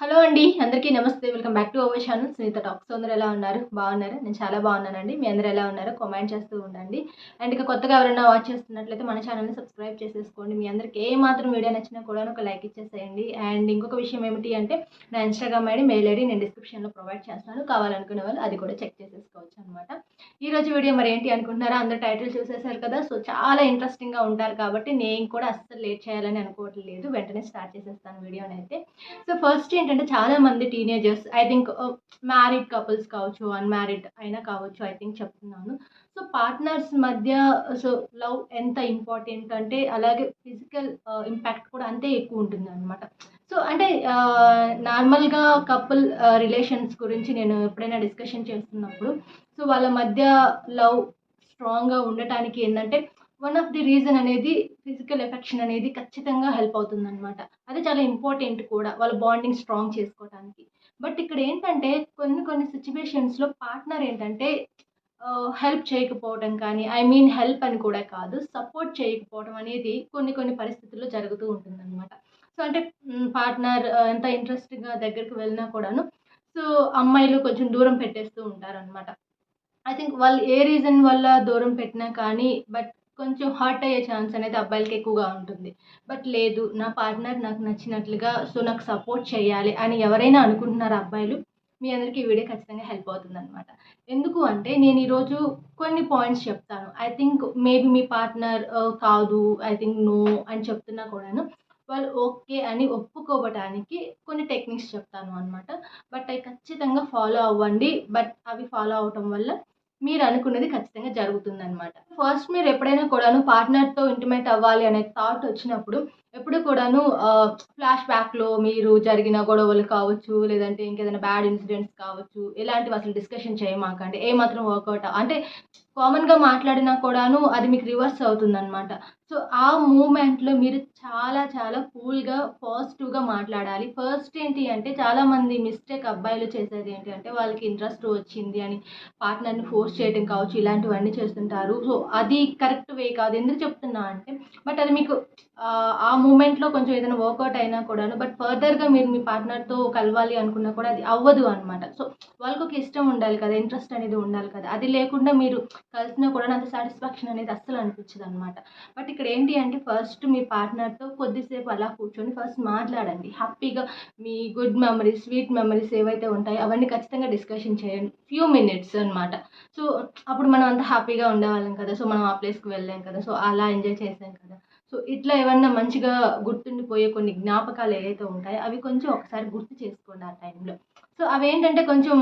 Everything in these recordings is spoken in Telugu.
Hello అండి అందరికీ నమస్తే. Welcome back to our channel. Sunitha talks. అందరూ ఎలా ఉన్నారు? బాగున్నారు? నేను చాలా బాగున్నానండి. మీ అందరూ ఎలా ఉన్నారు కామెంట్ చేస్తూ ఉండండి. అండ్ ఇక కొత్తగా ఎవరైనా వాచ్ చేస్తున్నట్లయితే మన ఛానల్ని సబ్స్క్రైబ్ చేసేసుకోండి. మీ అందరికీ ఏ మాత్రం వీడియో నచ్చినా కూడా ఒక లైక్ ఇచ్చేసేయండి. అండ్ ఇంకొక విషయం ఏమిటి అంటే నా ఇన్స్టాగ్రామ్ ఐడి మెయిల్ ఐడి నేను డిస్క్రిప్షన్లో ప్రొవైడ్ చేస్తాను కావాలనుకునే వాళ్ళు అది కూడా చెక్ చేసేసుకోవచ్చు అనమాట ఈరోజు వీడియో మరి ఏంటి అనుకుంటున్నారా? అందరు టైటిల్ చూసేసారు కదా. సో చాలా ఇంట్రెస్టింగ్గా ఉంటారు కాబట్టి నేను కూడా అస్సలు లేట్ చేయాలని అనుకోవట్లేదు. వెంటనే స్టార్ట్ చేసేస్తాను వీడియోని అయితే సో ఫస్ట్ ఏంటంటే చాలా మంది teenagers I think married couples కావచ్చు అన్మ్యారీడ్ అయినా కావచ్చు ఐ థింక్ చెప్తున్నాను. సో పార్ట్నర్స్ మధ్య సో లవ్ ఎంత ఇంపార్టెంట్ అంటే అలాగే ఫిజికల్ ఇంపాక్ట్ uh, కూడా అంతే ఎక్కువ ఉంటుంది అనమాట సో అంటే నార్మల్గా కపుల్ రిలేషన్స్ గురించి నేను ఎప్పుడైనా డిస్కషన్ చేస్తున్నప్పుడు సో వాళ్ళ మధ్య లవ్ స్ట్రాంగ్గా ఉండటానికి ఏంటంటే వన్ ఆఫ్ ది రీజన్ అనేది ఫిజికల్ ఎఫెక్షన్ అనేది ఖచ్చితంగా హెల్ప్ అవుతుంది అనమాట అది చాలా ఇంపార్టెంట్ కూడా వాళ్ళ బాండింగ్ స్ట్రాంగ్ చేసుకోవడానికి బట్ ఇక్కడ ఏంటంటే కొన్ని కొన్ని సిచ్యువేషన్స్లో పార్ట్నర్ ఏంటంటే హెల్ప్ చేయకపోవడం కానీ ఐ మీన్ హెల్ప్ అని కూడా కాదు సపోర్ట్ చేయకపోవడం అనేది కొన్ని కొన్ని పరిస్థితుల్లో జరుగుతూ ఉంటుంది అనమాట సో అంటే పార్ట్నర్ ఎంత ఇంట్రెస్టింగ్గా దగ్గరికి వెళ్ళినా కూడాను సో అమ్మాయిలు కొంచెం దూరం పెట్టేస్తూ ఉంటారనమాట ఐ థింక్ వాళ్ళు ఏ రీజన్ వల్ల దూరం పెట్టినా కానీ బట్ కొంచెం హర్ట్ అయ్యే ఛాన్స్ అనేది అబ్బాయిలకి ఎక్కువగా ఉంటుంది. బట్ లేదు నా పార్ట్నర్ నాకు నచ్చినట్లుగా సో నాకు సపోర్ట్ చేయాలి అని ఎవరైనా అనుకుంటున్నారు అబ్బాయిలు మీ అందరికీ ఈ వీడియో ఖచ్చితంగా హెల్ప్ అవుతుంది అనమాట ఎందుకు అంటే నేను ఈరోజు కొన్ని పాయింట్స్ చెప్తాను. ఐ థింక్ మేబీ మీ పార్ట్నర్ uh, కాదు ఐ థింక్ నో అని చెప్తున్నా కూడాను. వాళ్ళు ఓకే అని ఒప్పుకోవడానికి కొన్ని టెక్నిక్స్ చెప్తాను అనమాట బట్ అవి ఖచ్చితంగా ఫాలో అవ్వండి. బట్ అవి ఫాలో అవటం వల్ల మీరు అనుకున్నది ఖచ్చితంగా జరుగుతుంది అనమాట ఫస్ట్ మీరు ఎప్పుడైనా కూడాను పార్ట్నర్తో ఇంటిమేట్ అవ్వాలి అనే థాట్ వచ్చినప్పుడు ఎప్పుడు కూడాను ఫ్లాష్ బ్యాక్లో మీరు జరిగిన గొడవలు కావచ్చు లేదంటే ఇంకేదైనా బ్యాడ్ ఇన్సిడెంట్స్ కావచ్చు ఇలాంటివి అసలు డిస్కషన్ చేయమాకండి. ఏమాత్రం వర్కౌట్ అంటే కామన్గా మాట్లాడినా కూడాను అది మీకు రివర్స్ అవుతుందన్నమాట. సో ఆ మూమెంట్లో మీరు చాలా చాలా కూల్గా పాజిటివ్గా మాట్లాడాలి. ఫస్ట్ ఏంటి అంటే చాలామంది మిస్టేక్ అబ్బాయిలు చేసేది ఏంటి అంటే వాళ్ళకి ఇంట్రెస్ట్ వచ్చింది అని పార్ట్నర్ని ఫోర్స్ చేయడం కావచ్చు ఇలాంటివన్నీ చేస్తుంటారు. సో అది కరెక్ట్ వే కాదు. ఎందుకు చెప్తున్నా అంటే బట్ అది మీకు ఆ మూమెంట్లో కొంచెం ఏదైనా వర్కౌట్ అయినా కూడాను బట్ ఫర్దర్గా మీరు మీ పార్ట్నర్తో కలవాలి అనుకున్నా కూడా అది అవ్వదు అనమాట సో వాళ్ళకి ఒక ఇష్టం ఉండాలి కదా ఇంట్రెస్ట్ అనేది ఉండాలి కదా. అది లేకుండా మీరు కలిసినా కూడా అంత సాటిస్ఫాక్షన్ అనేది అస్సలు అనిపించదు అనమాట బట్ ఇక్కడ ఏంటి అంటే ఫస్ట్ మీ పార్ట్నర్తో కొద్దిసేపు అలా కూర్చొని ఫస్ట్ మాట్లాడండి. హ్యాపీగా మీ గుడ్ మెమరీస్ స్వీట్ మెమరీస్ ఏవైతే ఉంటాయో అవన్నీ ఖచ్చితంగా డిస్కషన్ చేయండి. ఫ్యూ మినిట్స్ అనమాట సో అప్పుడు మనం అంత హ్యాపీగా ఉండేవాళ్ళం కదా. సో మనం ఆ ప్లేస్కి వెళ్ళాం కదా. సో అలా ఎంజాయ్ చేసాం కదా. సో ఇట్లా ఏమన్నా మంచిగా గుర్తుండిపోయే కొన్ని జ్ఞాపకాలు ఏవైతే ఉంటాయో అవి కొంచెం ఒకసారి గుర్తు చేసుకోండి ఆ టైంలో. సో అవి ఏంటంటే కొంచెం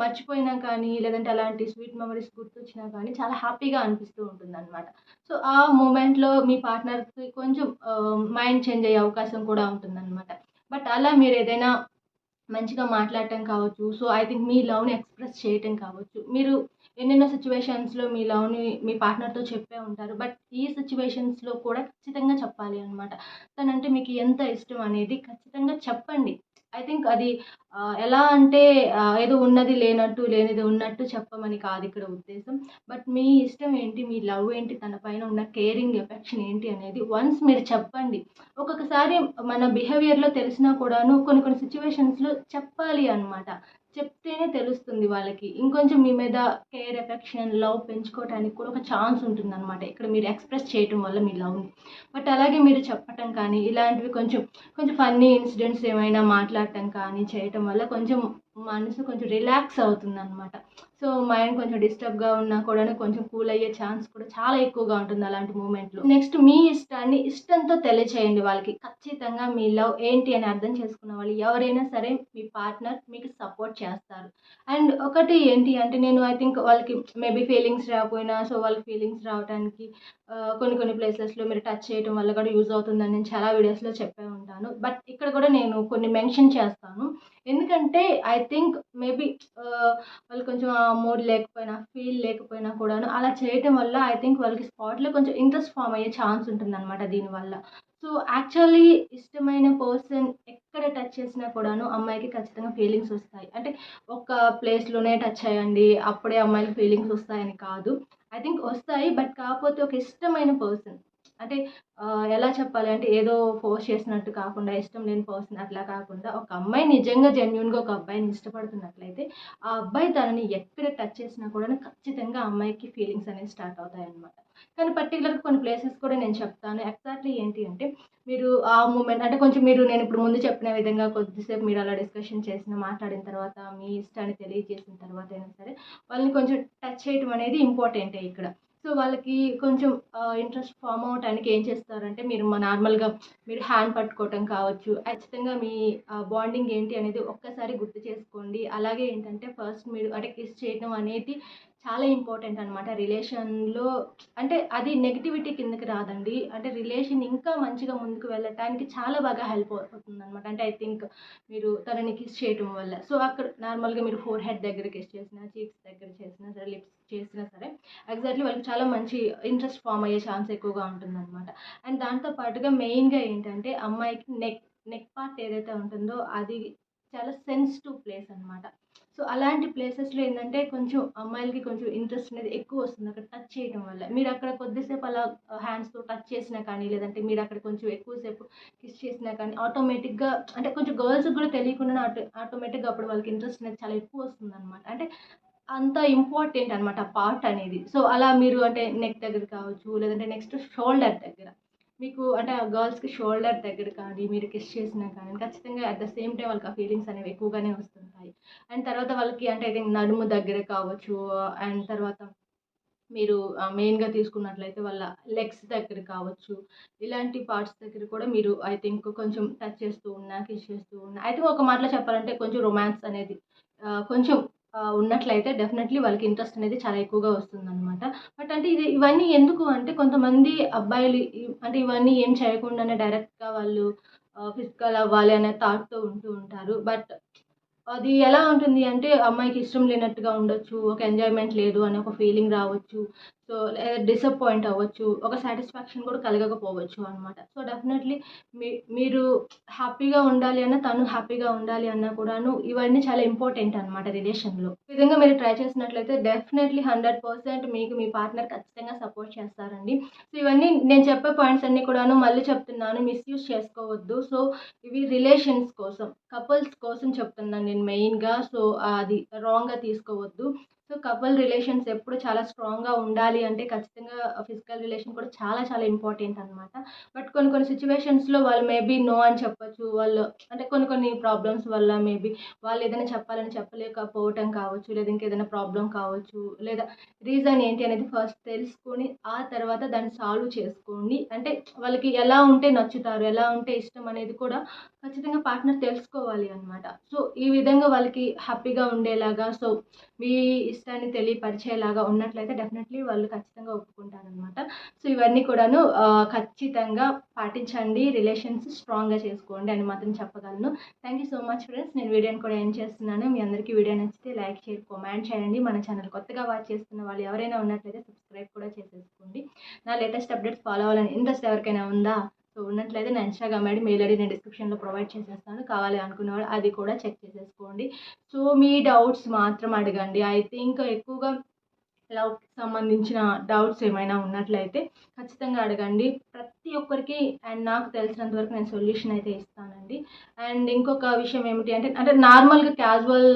మర్చిపోయినా కానీ లేదంటే అలాంటి స్వీట్ మెమరీస్ గుర్తొచ్చినా కానీ చాలా హ్యాపీగా అనిపిస్తూ ఉంటుంది అనమాట సో ఆ మూమెంట్లో మీ పార్ట్నర్కి కొంచెం మైండ్ చేంజ్ అయ్యే అవకాశం కూడా ఉంటుందన్నమాట. బట్ అలా మీరు ఏదైనా మంచిగా మాట్లాడటం కావచ్చు సో ఐ థింక్ మీ లవ్ని ఎక్స్ప్రెస్ చేయటం కావచ్చు మీరు ఎన్నెన్నో సిచ్యువేషన్స్లో మీ లవ్ని మీ పార్ట్నర్తో చెప్పే ఉంటారు. బట్ ఈ సిచ్యువేషన్స్లో కూడా ఖచ్చితంగా చెప్పాలి అనమాట తనంటే మీకు ఎంత ఇష్టం అనేది ఖచ్చితంగా చెప్పండి. ఐ థింక్ అది ఎలా అంటే ఏదో ఉన్నది లేనట్టు లేనిది ఉన్నట్టు చెప్పమని కాదు ఇక్కడ ఉద్దేశం. బట్ మీ ఇష్టం ఏంటి మీ లవ్ ఏంటి తన పైన ఉన్న కేరింగ్ ఎఫెక్షన్ ఏంటి అనేది వన్స్ మీరు చెప్పండి. ఒక్కొక్కసారి మన బిహేవియర్లో తెలిసినా కూడాను కొన్ని కొన్ని సిచ్యువేషన్స్లో చెప్పాలి అనమాట చెప్తేనే తెలుస్తుంది వాళ్ళకి. ఇంకొంచెం మీ మీద కేర్ ఎఫెక్షన్ లవ్ పెంచుకోవడానికి కూడా ఒక ఛాన్స్ ఉంటుంది అనమాట ఇక్కడ మీరు ఎక్స్ప్రెస్ చేయటం వల్ల మీ లవ్ని బట్ అలాగే మీరు చెప్పటం కానీ ఇలాంటివి కొంచెం కొంచెం ఫన్నీ ఇన్సిడెంట్స్ ఏమైనా మాట్లాడటం కానీ చేయటం వల్ల కొంచెం మనసు కొంచెం రిలాక్స్ అవుతుంది అనమాట సో మైండ్ కొంచెం డిస్టర్బ్గా ఉన్నా కూడా కొంచెం కూల్ అయ్యే ఛాన్స్ కూడా చాలా ఎక్కువగా ఉంటుంది అలాంటి మూమెంట్లు నెక్స్ట్ మీ ఇష్టాన్ని ఇష్టంతో తెలియచేయండి వాళ్ళకి. ఖచ్చితంగా మీ లవ్ ఏంటి అని అర్థం చేసుకున్న వాళ్ళు ఎవరైనా సరే మీ పార్ట్నర్ మీకు సపోర్ట్ చేస్తారు. అండ్ ఒకటి ఏంటి అంటే నేను ఐ థింక్ వాళ్ళకి మేబీ ఫీలింగ్స్ రాకపోయినా సో వాళ్ళకి ఫీలింగ్స్ రావడానికి కొన్ని కొన్ని ప్లేసెస్లో మీరు టచ్ చేయడం వల్ల కూడా యూజ్ అవుతుందని నేను చాలా వీడియోస్లో చెప్పే ఉంటాను. బట్ ఇక్కడ కూడా నేను కొన్ని మెన్షన్ చేస్తాను. ఎందుకంటే ఐ థింక్ మేబీ వాళ్ళు కొంచెం ఆ మూడ్ లేకపోయినా ఫీల్ లేకపోయినా కూడాను అలా చేయటం వల్ల ఐ థింక్ వాళ్ళకి స్పాట్లో కొంచెం ఇంట్రెస్ట్ ఫామ్ అయ్యే ఛాన్స్ ఉంటుందన్నమాట దీనివల్ల. సో యాక్చువల్లీ ఇష్టమైన పర్సన్ ఎక్కడ టచ్ చేసినా కూడాను అమ్మాయికి ఖచ్చితంగా ఫీలింగ్స్ వస్తాయి. అంటే ఒక ప్లేస్లోనే టచ్ అయ్యండి అప్పుడే అమ్మాయికి ఫీలింగ్స్ వస్తాయని కాదు. ఐ థింక్ వస్తాయి బట్ కాకపోతే ఒక ఇష్టమైన పర్సన్ అంటే ఎలా చెప్పాలి అంటే ఏదో ఫోర్స్ చేసినట్టు కాకుండా ఇష్టం లేని పర్సన్ అట్లా కాకుండా ఒక అమ్మాయి నిజంగా జెన్యున్గా ఒక అబ్బాయిని ఇష్టపడుతున్నట్లయితే ఆ అబ్బాయి తనని ఎక్కడ టచ్ చేసినా కూడా ఖచ్చితంగా ఆ అమ్మాయికి ఫీలింగ్స్ అనేవి స్టార్ట్ అవుతాయి అనమాట కానీ పర్టికులర్గా కొన్ని ప్లేసెస్ కూడా నేను చెప్తాను. ఎగ్జాక్ట్లీ ఏంటి అంటే మీరు ఆ మూమెంట్ అంటే కొంచెం మీరు నేను ఇప్పుడు ముందు చెప్పిన విధంగా కొద్దిసేపు మీరు అలా డిస్కషన్ చేసిన మాట్లాడిన తర్వాత మీ ఇష్టాన్ని తెలియజేసిన తర్వాత అయినా సరే వాళ్ళని కొంచెం టచ్ చేయడం అనేది ఇంపార్టెంటే ఇక్కడ. సో వాళ్ళకి కొంచెం ఇంట్రెస్ట్ ఫామ్ అవటానికి ఏం చేస్తారంటే మీరు మా నార్మల్గా మీరు హ్యాండ్ పట్టుకోవటం కావచ్చు ఖచ్చితంగా మీ బాండింగ్ ఏంటి అనేది ఒక్కసారి గుర్తు చేసుకోండి. అలాగే ఏంటంటే ఫస్ట్ మీరు అంటే కిస్ చేయడం అనేది చాలా ఇంపార్టెంట్ అనమాట రిలేషన్లో అంటే అది నెగిటివిటీ కిందకి రాదండి. అంటే రిలేషన్ ఇంకా మంచిగా ముందుకు వెళ్ళటానికి చాలా బాగా హెల్ప్ అవుతుంది అనమాట అంటే ఐ థింక్ మీరు తనని కిస్ చేయటం వల్ల. సో అక్కడ నార్మల్గా మీరు ఫోర్ హెడ్ దగ్గర కిస్ చేసినా చీక్స్ దగ్గర చేసినా సరే లిప్స్ చేసినా సరే ఎగ్జాక్ట్లీ వాళ్ళకి చాలా మంచి ఇంట్రెస్ట్ ఫామ్ అయ్యే ఛాన్స్ ఎక్కువగా ఉంటుందన్నమాట. అండ్ దాంతో పాటుగా మెయిన్గా ఏంటంటే అమ్మాయికి నెక్ నెక్ పార్ట్ ఏదైతే ఉంటుందో అది చాలా సెన్సిటివ్ ప్లేస్ అనమాట సో అలాంటి ప్లేసెస్లో ఏంటంటే కొంచెం అమ్మాయిలకి కొంచెం ఇంట్రెస్ట్ అనేది ఎక్కువ వస్తుంది అక్కడ టచ్ చేయడం వల్ల. మీరు అక్కడ కొద్దిసేపు అలా హ్యాండ్స్తో టచ్ చేసినా కానీ లేదంటే మీరు అక్కడ కొంచెం ఎక్కువసేపు కిస్ చేసినా కానీ ఆటోమేటిక్గా అంటే కొంచెం గర్ల్స్కి కూడా తెలియకుండా ఆటో ఆటోమేటిక్గా అప్పుడు వాళ్ళకి ఇంట్రెస్ట్ అనేది చాలా ఎక్కువ వస్తుంది అనమాట అంటే అంత ఇంపార్టెంట్ అనమాట ఆ పార్ట్ అనేది. సో అలా మీరు అంటే నెక్ దగ్గర కావచ్చు లేదంటే నెక్స్ట్ షోల్డర్ దగ్గర మీకు అంటే ఆ గర్ల్స్కి షోల్డర్ దగ్గర కానీ మీరు కిస్ చేసినా కానీ ఖచ్చితంగా అట్ ద సేమ్ టైం వాళ్ళకి ఆ ఫీలింగ్స్ అనేవి ఎక్కువగానే వస్తుంటాయి. అండ్ తర్వాత వాళ్ళకి అంటే ఐ థింక్ నడుము దగ్గర కావచ్చు అండ్ తర్వాత మీరు మెయిన్గా తీసుకున్నట్లయితే వాళ్ళ లెగ్స్ దగ్గర కావచ్చు ఇలాంటి పార్ట్స్ దగ్గర కూడా మీరు ఐ థింక్ కొంచెం టచ్ చేస్తూ ఉన్నా కిస్ చేస్తూ ఉన్నా. అయితే ఒక మాటలో చెప్పాలంటే కొంచెం రొమాన్స్ అనేది కొంచెం ఉన్నట్లయితే డెఫినెట్లీ వాళ్ళకి ఇంట్రెస్ట్ అనేది చాలా ఎక్కువగా వస్తుందన్నమాట. బట్ అంటే ఇది ఇవన్నీ ఎందుకు అంటే కొంతమంది అబ్బాయిలు అంటే ఇవన్నీ ఏం చేయకుండానే డైరెక్ట్గా వాళ్ళు ఫిజికల్ అవ్వాలి అనే థాట్తో ఉంటూ ఉంటారు. బట్ అది ఎలా ఉంటుంది అంటే అమ్మాయికి ఇష్టం లేనట్టుగా ఉండొచ్చు ఒక ఎంజాయ్మెంట్ లేదు అని ఒక ఫీలింగ్ రావచ్చు. సో డిసప్పాయింట్ అవ్వచ్చు. ఒక సాటిస్ఫాక్షన్ కూడా కలగకపోవచ్చు అనమాట సో డెఫినెట్లీ మీ మీరు హ్యాపీగా ఉండాలి అన్న తను హ్యాపీగా ఉండాలి అన్నా కూడాను ఇవన్నీ చాలా ఇంపార్టెంట్ అనమాట రిలేషన్లో ఈ విధంగా మీరు ట్రై చేసినట్లయితే డెఫినెట్లీ హండ్రెడ్ పర్సెంట్ మీకు మీ పార్ట్నర్ ఖచ్చితంగా సపోర్ట్ చేస్తారండి. సో ఇవన్నీ నేను చెప్పే పాయింట్స్ అన్నీ కూడాను మళ్ళీ చెప్తున్నాను. మిస్యూజ్ చేసుకోవద్దు. సో ఇవి రిలేషన్స్ కోసం కపుల్స్ కోసం చెప్తున్నాను నేను మెయిన్గా సో అది రాంగ్గా తీసుకోవద్దు. సో కపుల్ రిలేషన్స్ ఎప్పుడు చాలా స్ట్రాంగ్గా ఉండాలి అంటే ఖచ్చితంగా ఫిజికల్ రిలేషన్ కూడా చాలా చాలా ఇంపార్టెంట్ అనమాట బట్ కొన్ని కొన్ని సిచ్యువేషన్స్లో వాళ్ళు మేబీ నో అని చెప్పొచ్చు. వాళ్ళు అంటే కొన్ని కొన్ని ప్రాబ్లమ్స్ వల్ల మేబీ వాళ్ళు ఏదైనా చెప్పాలని చెప్పలేకపోవటం కావచ్చు లేదా ఇంకేదైనా ప్రాబ్లం కావచ్చు లేదా రీజన్ ఏంటి అనేది ఫస్ట్ తెలుసుకొని ఆ తర్వాత దాన్ని సాల్వ్ చేసుకోండి. అంటే వాళ్ళకి ఎలా ఉంటే నచ్చుతారు ఎలా ఉంటే ఇష్టం అనేది కూడా ఖచ్చితంగా పార్ట్నర్ తెలుసుకోవాలి అనమాట సో ఈ విధంగా వాళ్ళకి హ్యాపీగా ఉండేలాగా సో మీ ఇష్టాన్ని తెలియపరిచేలాగా ఉన్నట్లయితే డెఫినెట్లీ వాళ్ళు ఖచ్చితంగా ఒప్పుకుంటారనమాట సో ఇవన్నీ కూడాను ఖచ్చితంగా పాటించండి. రిలేషన్స్ స్ట్రాంగ్గా చేసుకోండి అని మాత్రం చెప్పగలను. Thank you so much friends నేను వీడియోని కూడా ఎండ్ చేస్తున్నాను. మీ అందరికీ వీడియో నచ్చితే లైక్ షేర్ కామెంట్ చేయండి. మన ఛానల్ కొత్తగా వాచ్ చేస్తున్న వాళ్ళు ఎవరైనా ఉన్నట్లయితే సబ్స్క్రైబ్ కూడా చేసేసుకోండి. నా లేటెస్ట్ అప్డేట్స్ ఫాలో అవ్వాలని ఇంట్రెస్ట్ ఎవరికైనా ఉందా? సో ఉన్నట్లయితే నా ఇన్స్టాగ్రామ్ ఐడి మెయిల్ ఐడి నేను డిస్క్రిప్షన్లో ప్రొవైడ్ చేసేస్తాను. కావాలి అనుకున్నవాళ్ళు అది కూడా చెక్ చేసేసుకోండి. సో మీ డౌట్స్ మాత్రం అడగండి. ఐ థింక్ ఎక్కువగా లవ్కి సంబంధించిన డౌట్స్ ఏమైనా ఉన్నట్లయితే ఖచ్చితంగా అడగండి. ప్రతి ఒక్కరికి అండ్ నాకు తెలిసినంత వరకు నేను సొల్యూషన్ అయితే ఇస్తానండి. అండ్ ఇంకొక విషయం ఏమిటి అంటే అంటే నార్మల్గా క్యాజువల్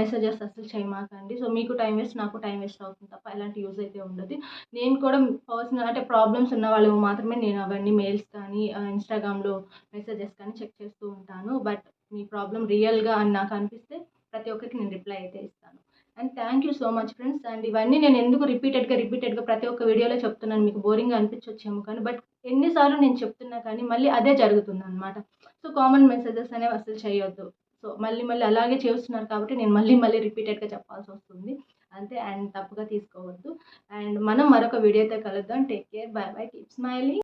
మెసేజెస్ అసలు చేయమాకండి. సో మీకు టైం వేస్ట్ నాకు టైం వేస్ట్ అవుతుంది తప్ప ఎలాంటి యూజ్ అయితే ఉండదు. నేను కూడా పర్సనల్ అంటే ప్రాబ్లమ్స్ ఉన్న వాళ్ళు మాత్రమే నేను అవన్నీ మెయిల్స్ కానీ uh, ఇన్స్టాగ్రామ్లో మెసేజెస్ కానీ చెక్ చేస్తూ ఉంటాను. బట్ మీ ప్రాబ్లం రియల్గా అని నాకు అనిపిస్తే ప్రతి ఒక్కరికి నేను రిప్లై అయితే ఇస్తాను. And thank you so much friends and ఇవన్నీ నేను ఎందుకు రిపీటెడ్గా రిపీటెడ్గా ప్రతి ఒక్క వీడియోలో చెప్తున్నాను. మీకు బోరింగ్గా అనిపించవచ్చేమో కానీ బట్ ఎన్నిసార్లు నేను చెప్తున్నా కానీ మళ్ళీ అదే జరుగుతుంది అనమాట సో కామన్ మెసేజెస్ అనేవి అసలు చేయొద్దు. సో మళ్ళీ మళ్ళీ అలాగే చేస్తున్నారు కాబట్టి నేను మళ్ళీ మళ్ళీ రిపీటెడ్గా చెప్పాల్సి వస్తుంది. అంతే. అండ్ తప్పుగా తీసుకోవద్దు. అండ్ మనం మరొక వీడియోతో కలుద్దాం. Take care bye bye keep smiling